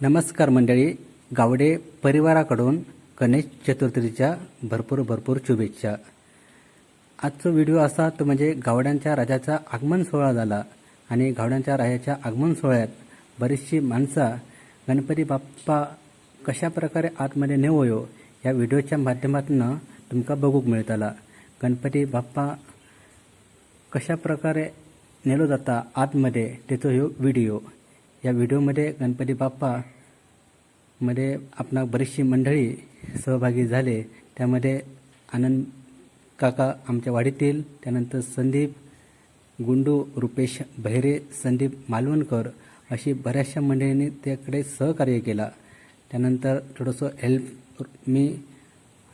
नमस्कार मंडळी गावडे परिवाराकडून गणेश चतुर्थीच्या भरपूर भरपूर शुभेच्छा. आजचा व्हिडिओ असा तो म्हणजे गावड्यांच्या राजाचा आगमन सोहळा झाला आणि गावड्यांच्या राजाच्या आगमन सोहळ्यात बरीचशी माणसं गणपती बाप्पा कशा प्रकारे आतमध्ये नेवयो या व्हिडिओच्या माध्यमातून तुमका बघूक मिळताला. गणपती बाप्पा कशा प्रकारे नेलो जाता आतमध्ये त्याचो ह्यो व्हिडिओ. या व्हिडिओमध्ये गणपती बाप्पा मध्ये आपणा बरीचशी मंडळी सहभागी झाले. त्यामध्ये आनंद काका आमच्या वाडीतील त्यानंतर संदीप गुंडू रुपेश भैरे संदीप मालवणकर अशी बऱ्याचशा मंडळींनी त्याकडे सहकार्य केला. त्यानंतर थोडंसं हेल्प मी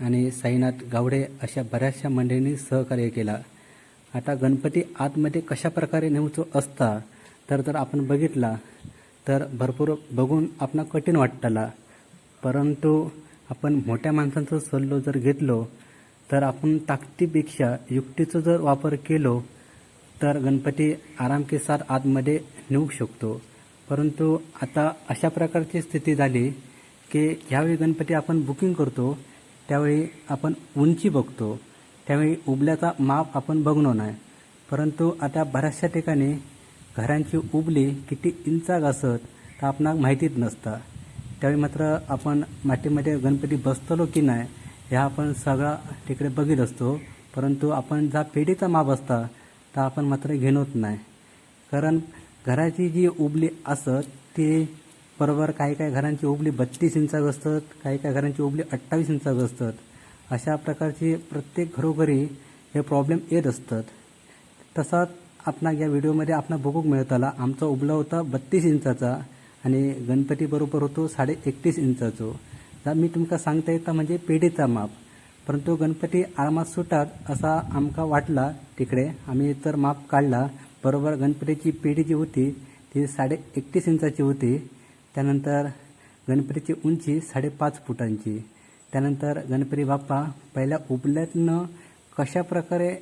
आणि साईनाथ गावडे अशा बऱ्याचशा मंडळींनी सहकार्य केला. आता गणपती आतमध्ये कशा प्रकारे नेऊचो असता तर जर आपण बघितला तर भरपूर बघून आपण कठीण वाटताला. परंतु आपण मोठ्या माणसांचा सल्लो जर घेतलो तर आपण ताकदीपेक्षा युक्तीचा जर वापर केलो तर गणपती आराम के साथ आतमध्ये नेऊ शकतो. परंतु आता अशा प्रकारची स्थिती झाली की ज्यावेळी गणपती आपण बुकिंग करतो त्यावेळी आपण उंची बघतो. त्यावेळी उबल्याचा माप आपण बघणो नाही. परंतु आता बऱ्याचशा ठिकाणी घरांची उबली किती इंचाक असत तर आपणाक माहितीच नसता. त्यावेळी मात्र आपण मातीमध्ये गणपती बसतलो की नाही ह्या आपण सगळा तिकडे बघित असतो. परंतु आपण जा पेढीचा माप असता तर आपण मात्र घेणत नाही. कारण घराची जी उबली असत ती बरोबर काही काही घरांची उबली बत्तीस इंचाक असतात काही काही घरांची उबली अठ्ठावीस इंचाक असतात अशा प्रकारची प्रत्येक घरोघरी हे प्रॉब्लेम येत असतात. तसाच आपणा या व्हिडिओमध्ये आपण बघूक मिळताला. आमचा उबला होता बत्तीस इंचाचा आणि गणपती बरोबर होतो साडे एकतीस इंचाचो. जर मी तुमका सांगता येता म्हणजे पेढीचा माप. परंतु गणपती आरामात सुटात असा आमका वाटला तिकडे. आम्ही तर माप काढला. बरोबर गणपतीची पेढी जी होती ती साडे एकतीस इंचाची होती. त्यानंतर गणपतीची उंची साडेपाच फुटांची. त्यानंतर गणपती बाप्पा पहिल्या उबल्यातनं कशा प्रकारे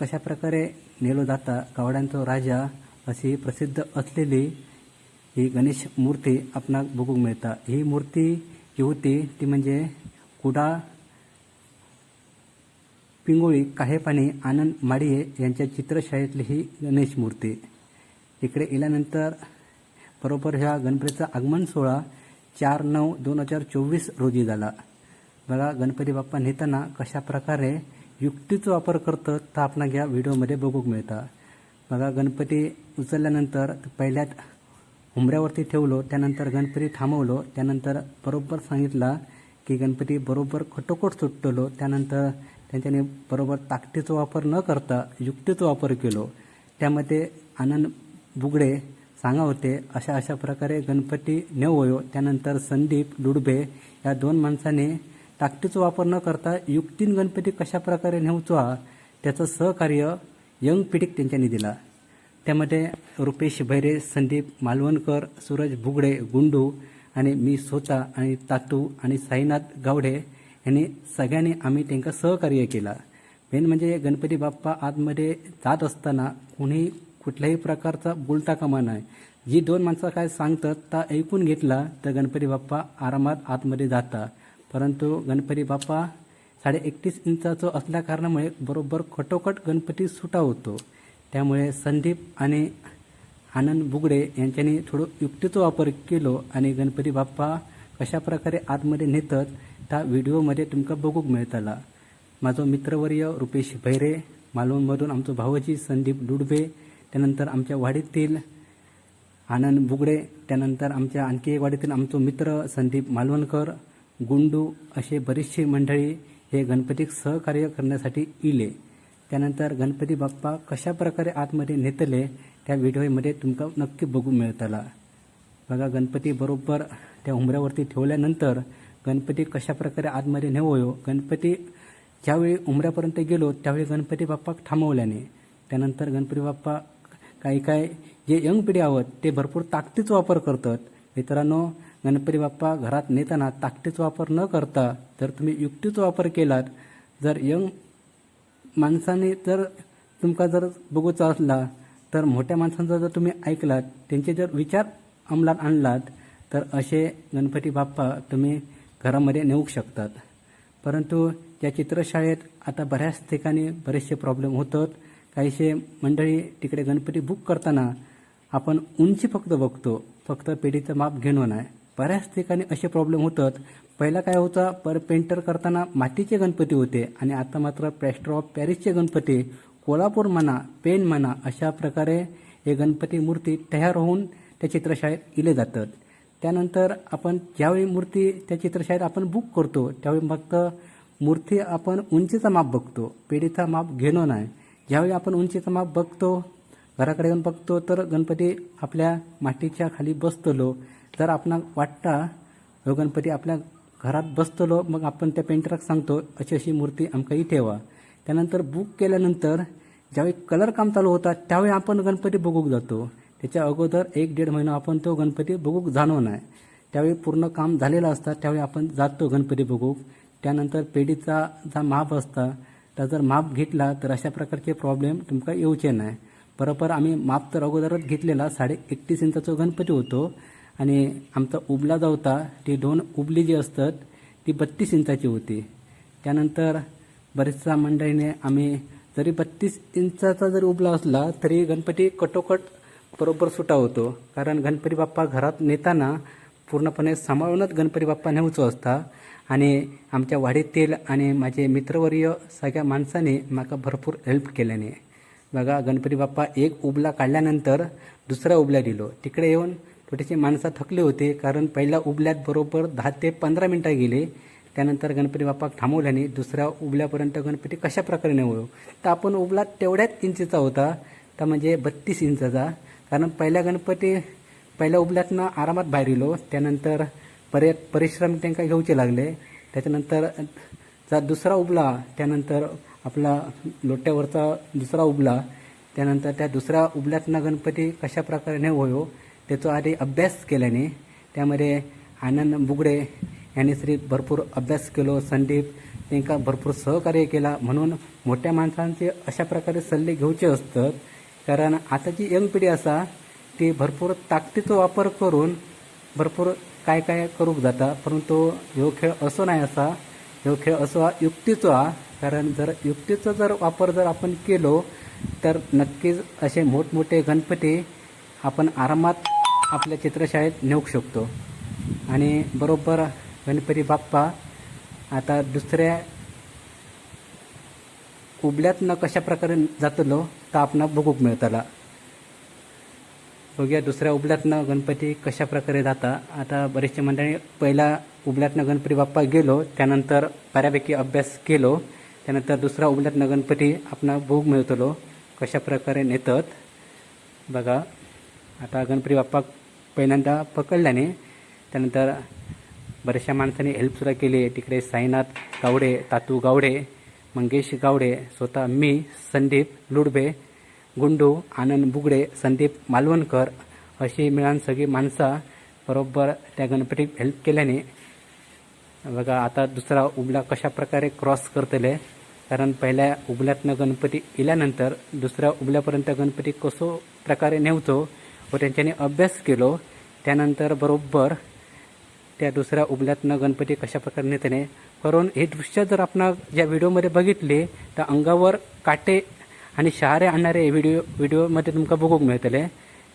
कशाप्रकारे कशा प्रकारे नेलो जाता कावड्यांचा राजा अशी प्रसिद्ध असलेली ही गणेश मूर्ती आपणाक बघूक मिळता. ही मूर्ती जी होती ती म्हणजे कुडा पिंगोळी काहेपाणी आनंद माडिये यांच्या चित्रशाळेतली ही गणेश मूर्ती. इकडे गेल्यानंतर बरोबर ह्या गणपतीचा आगमन सोहळा चार नऊ दोन हजार चोवीस रोजी झाला. बघा गणपती बाप्पा नेताना कशा प्रकारे युक्तीचा वापर करतं तर आपणा या व्हिडिओमध्ये बघूक मिळता. बघा गणपती उचलल्यानंतर पहिल्यात उमऱ्यावरती ठेवलो त्यानंतर गणपती थांबवलो त्यानंतर बरोबर सांगितला की गणपती बरोबर खटोखट सुटलो त्यानंतर त्यांच्याने बरोबर ताकदीचा वापर न करता युक्तीचा वापर केलो. त्यामध्ये आनंद बुगडे सांगा होते अशा अशा प्रकारे गणपती नेवयो त्यानंतर संदीप लुडबे या दोन माणसाने ताकदीचा वापर न करता युक्तीन गणपती कशा प्रकारे नेऊचो हा त्याचं सहकार्य यंग पिढीक त्यांच्यानी दिला. त्यामध्ये रुपेश भैरे संदीप मालवणकर सूरज भुगडे गुंडू आणि मी सोचा आणि तातू आणि साईनाथ गावडे यांनी सगळ्यांनी आम्ही त्यांना सहकार्य केला. मेन म्हणजे गणपती बाप्पा आतमध्ये जात असताना कोणी कुठल्याही प्रकारचा बोलता कामा नाही. जी दोन माणसं काय सांगतात ता ऐकून घेतला तर गणपती बाप्पा आरामात आतमध्ये जाता. परंतु गणपती बाप्पा साडे एकतीस इंचाचं असल्या कारणामुळे बरोबर खटोखट गणपती सुटा होतो. त्यामुळे संदीप आणि आनंद बुगडे यांच्यानी थोडं युक्तीचा वापर केलो आणि गणपती बाप्पा कशा प्रकारे आतमध्ये नेतात त्या व्हिडिओमध्ये तुमका बघूक मिळताला. माझो मित्रवर्य रुपेश भैरे मालवणमधून आमचो भावजी संदीप डुडबे त्यानंतर आमच्या वाडीतील आनंद बुगडे त्यानंतर आमच्या आणखी एक वाडीतील आमचो मित्र संदीप मालवणकर गुंडू असे बरेचसे मंडळी हे गणपतीक सहकार्य करण्यासाठी इले. त्यानंतर गणपती बाप्पा कशा प्रकारे आतमध्ये नेतले त्या व्हिडिओमध्ये तुमका नक्की बघू मिळतला. बघा गणपती बरोबर त्या उमऱ्यावरती ठेवल्यानंतर गणपती कशा प्रकारे आतमध्ये नेवयो गणपती ज्यावेळी उमऱ्यापर्यंत गेलो त्यावेळी गणपती बाप्पा थांबवल्याने. त्यानंतर गणपती बाप्पा काही काय जे यंग पिढी आहोत ते भरपूर ताकदीचा वापर करतात. मित्रांनो गणपती बाप्पा घरात नेताना ताकदीचा वापर न करता जर तुम्ही युक्तीचा वापर केलात जर यंग माणसाने जर तुमका जर बघूचा असला तर मोठ्या माणसांचा जर तुम्ही ऐकलात त्यांचे जर विचार अंमलात आणलात तर असे गणपती बाप्पा तुम्ही घरामध्ये नेऊ शकतात. परंतु या चित्रशाळेत आता बऱ्याच ठिकाणी बरेचसे प्रॉब्लेम होतात. काहीसे मंडळी तिकडे गणपती बुक करताना आपण उंची फक्त बघतो फक्त पेढीचं माप घेणं नाही. बऱ्याच ठिकाणी असे प्रॉब्लेम होतात. पहिला काय होता पर पेंटर करताना मातीचे गणपती होते आणि आता मात्र प्लॅस्टर ऑफ पॅरिसचे गणपती कोल्हापूर म्हणा पेन म्हणा अशा प्रकारे हे गणपती मूर्ती तयार होऊन त्या चित्रशाळेत इले जातात. त्यानंतर आपण ज्यावेळी मूर्ती त्या चित्रशाळेत आपण बुक करतो त्यावेळी फक्त मूर्ती आपण उंचीचा माप बघतो पेढीचा माप घेणं नाही. ज्यावेळी आपण उंचीचा माप बघतो घराकडे येऊन बघतो तर गणपती आपल्या मातीच्या खाली बसतलो जर आपणाक वाटता हो गणपती आपल्या घरात बसतलो मग आपण त्या पेंटराक सांगतो अशी अशी मूर्ती आमकाही ठेवा. त्यानंतर बुक केल्यानंतर ज्यावेळी कलर काम चालू होता त्यावेळी आपण गणपती बघूक जातो. त्याच्या अगोदर एक दीड महिना आपण तो गणपती बघूक जाणव नाही. त्यावेळी पूर्ण काम झालेलं असतं त्यावेळी आपण जातो गणपती बघूक. त्यानंतर पेढीचा जा माप असता तर जर माप घेतला तर अशा प्रकारचे प्रॉब्लेम तुमका येऊचे नाही. बरोबर आम्ही माप तर अगोदरच घेतलेला साडे एकतीस इंचाचा गणपती होतो. आणि आमचा उबला जो होता ती दोन उबली जी असतात ती बत्तीस इंचाची होती. त्यानंतर बरेचसा मंडळीने आम्ही जरी बत्तीस इंचाचा जरी उबला असला तरी गणपती कटोकट बरोबर सुटा होतो. कारण गणपती बाप्पा घरात नेताना पूर्णपणे सांभाळूनच गणपती बाप्पा नेऊचो असता. आणि आमच्या वाडीतील आणि माझे मित्रवर्य सगळ्या माणसाने माका भरपूर हेल्प केल्याने. बघा गणपती बाप्पा एक उबला काढल्यानंतर दुसरा उबला दिलो. तिकडे येऊन थोडेसे माणसं थकले होते कारण पहिल्या उबल्यात बरोबर दहा ते पंधरा मिनटं गेले. त्यानंतर गणपती बाप्पा थांबवल्याने दुसऱ्या उबल्यापर्यंत गणपती कशा प्रकारे नेवळो? तर आपण उबला तेवढ्याच इंचीचा होता. तर म्हणजे बत्तीस इंचाचा. कारण पहिल्या गणपती पहिल्या उबल्यातनं आरामात बाहेर येलो. त्यानंतर परत परिश्रम त्यांना घेऊचे लागले. त्याच्यानंतर जा दुसरा उबला त्यानंतर आपला लोट्यावरचा दुसरा उबला त्यानंतर त्या दुसऱ्या उबल्यातनं गणपती कशा प्रकारे नेवळो? होयो त्याचा आधी अभ्यास केल्याने त्यामध्ये आनंद बुगडे यांनी श्री भरपूर अभ्यास केलो संदीप त्यांना भरपूर सहकार्य केला. म्हणून मोठ्या माणसांचे अशा प्रकारे सल्ले घेऊचे असतात. कारण आताची यंग पिढी असा ती भरपूर ताकदीचा वापर करून भरपूर काय काय करूक जाता. परंतु ह्यो खेळ असो नाही असा ह्यो खेळ असो हा युक्तीचो. हा कारण जर युक्तीचा जर वापर जर आपण केलो तर नक्कीच असे मोठमोठे गणपती आपण आरामात आपल्या चित्रशाळेत नेऊ शकतो. आणि बरोबर गणपती बाप्पा आता दुसऱ्या उबल्यातनं कशा प्रकारे जातलो तर आपण बघूक मिळतला. बघूया दुसऱ्या उबल्यातनं गणपती कशा प्रकारे जाता. आता बरेचसे मंडळी पहिला उबल्यातनं गणपती बाप्पा गेलो त्यानंतर बऱ्यापैकी अभ्यास केलो त्यानंतर दुसरा उबल्यातनं गणपती आपण भोग मिळतलो कशा प्रकारे नेतात. बघा आता गणपती बाप्पा पहिल्यांदा पकडल्याने त्यानंतर बऱ्याचशा माणसांनी हेल्पसुद्धा केली. तिकडे साईनाथ गावडे तातू गावडे मंगेश गावडे स्वतः मी संदीप लुडबे गुंडू आनंद बुगडे संदीप मालवणकर अशी मिळून सगळी माणसं बरोबर त्या गणपतीक हेल्प केल्याने. बघा आता दुसरा उबला कशा प्रकारे क्रॉस करतले. कारण पहिल्या उबल्यातनं गणपती इल्यानंतर दुसऱ्या उबल्यापर्यंत गणपती कसो प्रकारे नेवतो व त्यांच्यानी अभ्यास केलो. त्यानंतर बरोबर त्या दुसऱ्या उबल्यातनं गणपती कशा प्रकारे नेते करून हे दृश्य जर आपण या व्हिडिओमध्ये बघितले तर अंगावर काटे आणि शहारे आणणारे व्हिडिओ व्हिडिओमध्ये तुमका बघूक मिळतले.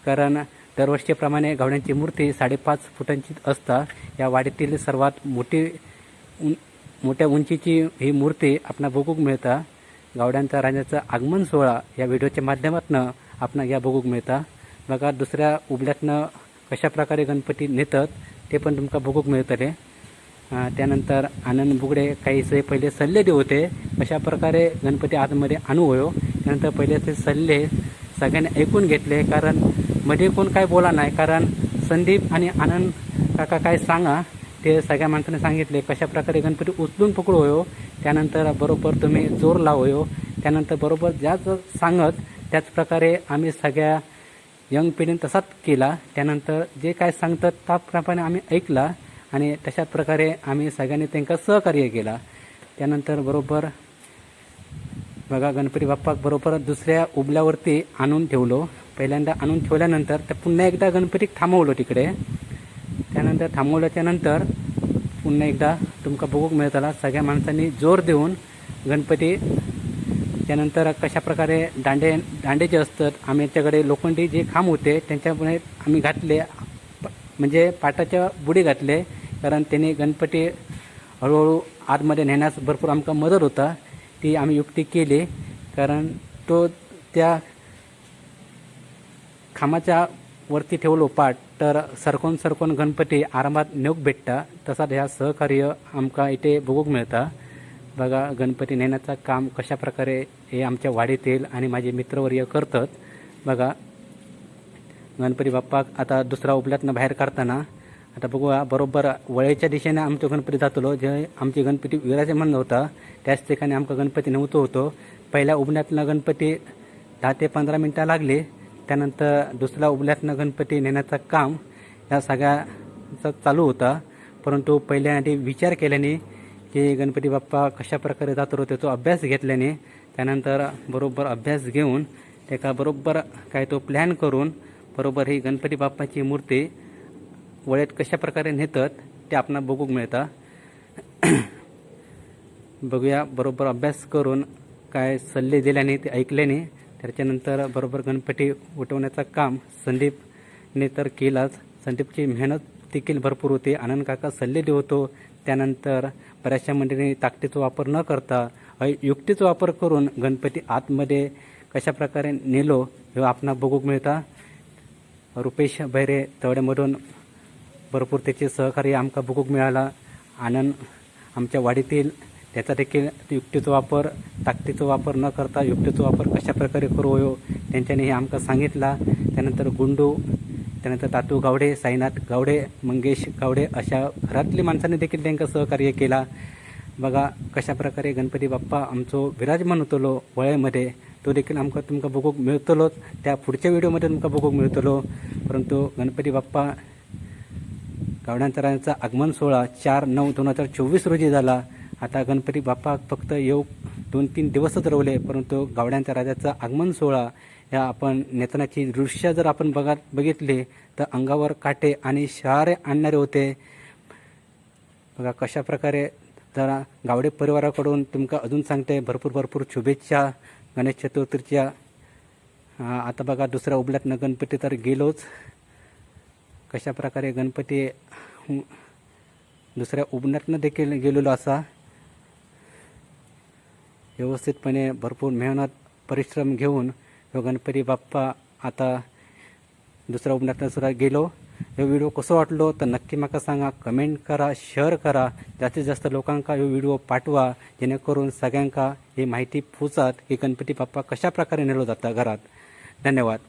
कारण दरवर्षीप्रमाणे गावड्यांची मूर्ती साडेपाच फुटांची असता. या वाडीतील सर्वात मोठी उं मोठ्या उंचीची ही मूर्ती आपणा बघूक मिळता. गावड्यांचा राजाचा आगमन सोहळा या व्हिडिओच्या माध्यमातून आपण या बघूक मिळता. बघा दुसऱ्या उबल्यातनं कशा प्रकारे गणपती नेतात ते पण तुमका बघूक मिळतले. त्यानंतर आनंद बुगडे काहीसे पहिले सल्ले देऊ होते कशा प्रकारे गणपती आतमध्ये आणू होयो. त्यानंतर पहिले ते सल्ले सगळ्यांनी ऐकून घेतले कारण मध्ये कोण काय बोला नाही कारण संदीप आणि आनंद काका काय सांगा ते सगळ्या माणसाने सांगितले कशा प्रकारे गणपती उचलून पकडू होयो. त्यानंतर बरोबर तुम्ही जोर लावयो त्यानंतर बरोबर ज्याच सांगत त्याच प्रकारे आम्ही सगळ्या यंग पिढीने तसाच केला. त्यानंतर जे काय सांगतात त्याप्रमाणे आम्ही ऐकला आणि तशाच प्रकारे आम्ही सगळ्यांनी त्यांना सहकार्य केला. त्यानंतर बरोबर बघा गणपती बाप्पाक बरोबर दुसऱ्या उबल्यावरती आणून ठेवलो. पहिल्यांदा आणून ठेवल्यानंतर त्या पुन्हा एकदा गणपतीक थांबवलो तिकडे. त्यानंतर थांबवल्याच्यानंतर पुन्हा एकदा तुमका बघूक मिळताला. सगळ्या माणसांनी जोर देऊन गणपती त्यानंतर कशाप्रकारे दांडे दांडे जे असतात आम्ही त्याच्याकडे लोखंडी जे खांब होते त्यांच्यामुळे आम्ही घातले म्हणजे पाटाच्या बुडी घातले कारण त्याने गणपती हळूहळू आतमध्ये नेण्यास भरपूर आमका मदत होता. ती आम्ही युक्ती केली कारण तो त्या खांबाच्या वरती ठेवलो पाट तर सरकून सरकून गणपती आरामात नेऊक भेटता तसाच ह्या सहकार्य आमकां इथे बघूक मिळता. बघा गणपती नेण्याचं काम कशा प्रकारे हे आमच्या वाडीतील आणि माझे मित्रवर्य करतात. बघा गणपती बाप्पा आता दुसरा उपल्यातनं बाहेर काढताना आता बघूया बरोबर वळेच्या दिशेने आमचा गणपती जातलो. जे आमची गणपती विराजमान होता त्याच ठिकाणी आमका गणपती नव्हतो होतो. पहिल्या उबण्यातनं गणपती दहा ते पंधरा मिनटं लागली. त्यानंतर दुसऱ्या उबल्यातनं गणपती नेण्याचं काम या सगळ्याचा चालू होता. परंतु पहिल्या आधी विचार केल्याने की गणपती बाप्पा कशा प्रकारे जातो त्याचा अभ्यास घेतल्याने त्यानंतर बरोबर अभ्यास घेऊन त्याका बरोबर काय तो प्लॅन करून बरोबर ही गणपती बाप्पाची मूर्ती वळेत कशा प्रकारे नेतात ते आपण बघूक मिळतं. बघूया बरोबर अभ्यास करून काय सल्ले दिल्याने ते ऐकल्याने त्याच्यानंतर बरोबर गणपती उठवण्याचं काम संदीपने तर केलाच. संदीपची मेहनत देखील भरपूर होती. आनंद काका सल्ले देवतो त्यानंतर बऱ्याचशा मंडळींनी ताकदीचा वापर न करता अ- युक्तीचा वापर करून गणपती आतमध्ये कशा प्रकारे नेलो हे आपणाला बघूक मिळता. रुपेश भैरे तवड्यामधून भरपूर त्याचे सहकार्य आमका बघूक मिळाला. आनंद आमच्या वाडीतील त्याचा देखील युक्तीचा वापर ताकदीचा वापर न करता युक्तीचा वापर कशाप्रकारे करू हो त्यांच्याने हे आमका सांगितला. त्यानंतर गुंडू त्यानंतर तातू गावडे साईनाथ गावडे मंगेश गावडे अशा घरातली माणसांनी देखील त्यांना सहकार्य केला. बघा कशा प्रकारे गणपती बाप्पा आमचो विराजमान होतलो वळेमध्ये तो देखील आमकां तुमकां बघूक मेळतलोच. त्या पुढच्या व्हिडिओमध्ये तुमकां बघूक मेळतलो. परंतु गणपती बाप्पा गावड्यांचा आगमन सोहळा चार नऊ दोन हजार चोवीस रोजी झाला. आता गणपती बाप्पा फक्त येऊ दोन तीन दिवसच रवले परंतु गावड्यांच्या राजाचा आगमन सोहळा ह्या आपण नेतनाची दृश्य जर आपण बघा बघितले तर अंगावर काटे आणि शहारे आणणारे होते. बघा कशा प्रकारे जरा गावडे परिवाराकडून तुमका अजून सांगते भरपूर भरपूर शुभेच्छा गणेश चतुर्थीच्या. आता बघा दुसऱ्या उबल्यातनं गणपती तर गेलोच. कशा प्रकारे गणपती दुसऱ्या उबण्यातनं देखील गेलेलो असा. व्यवस्थितपणे भरपूर मेहनत परिश्रम घेऊन ह्यो गणपती बाप्पा आता दुसऱ्या उबण्यातनं सुद्धा गेलो. ह्यो व्हिडिओ कसो वाटलो तर नक्की म्हाका सांगा. कमेंट करा शेअर करा. जास्तीत जास्त लोकांका ह्यो व्हिडिओ पाठवा. जेणेकरून सगळ्यांका ही माहिती पोचात की गणपती बाप्पा कशा प्रकारे नेलो जाता घरात. धन्यवाद.